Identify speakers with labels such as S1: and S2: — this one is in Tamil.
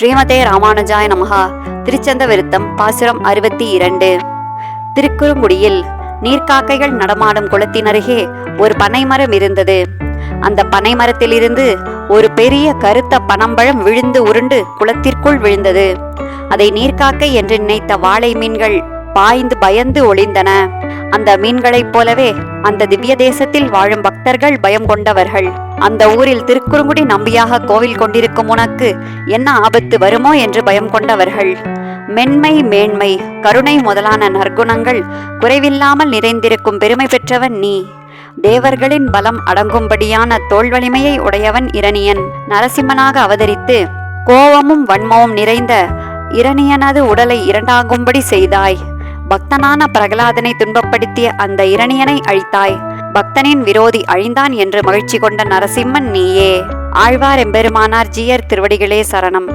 S1: ஸ்ரீமதே ராமானுஜாய நமகா திருச்சந்த விருத்தம் பாசுரம் அறுபத்தி இரண்டு. திருக்குறுங்குடியில் நீர்க்காக்கைகள் நடமாடும் குளத்தினருகே ஒரு பனைமரம் இருந்தது. அந்த பனைமரத்திலிருந்து ஒரு பெரிய கருத்த பனம்பழம் விழுந்து உருண்டு குளத்திற்குள் விழுந்தது. அதை நீர்க்காக்கை என்று நினைத்த வாழை மீன்கள் பாய்ந்து பயந்து ஒளிந்தன. அந்த மீன்களைப் போலவே அந்த திவ்ய தேசத்தில் வாழும் பக்தர்கள் பயம் கொண்டவர்கள். அந்த ஊரில் திருக்குறுங்குடி நம்பியாக கோவில் கொண்டிருக்கும் உனக்கு என்ன ஆபத்து வருமோ என்று பயம் கொண்டவர்கள். மென்மை மேன்மை கருணை முதலான நற்குணங்கள் குறைவில்லாமல் நிறைந்திருக்கும் பெருமை பெற்றவன் நீ. தேவர்களின் பலம் அடங்கும்படியான தோல் வலிமையை உடையவன் இரணியன். நரசிம்மனாக அவதரித்து கோவமும் வன்மமும் நிறைந்த இரணியனது உடலை இரண்டாகும்படி செய்தாய். பக்தனான பிரகலாதனை துன்பப்படுத்திய அந்த இரணியனை அழித்தாய். பக்தனின் விரோதி அழிந்தான் என்று மகிழ்ச்சி கொண்ட நரசிம்மன் நீயே. ஆழ்வார் எம்பெருமானார் ஜீயர் திருவடிகளே சரணம்.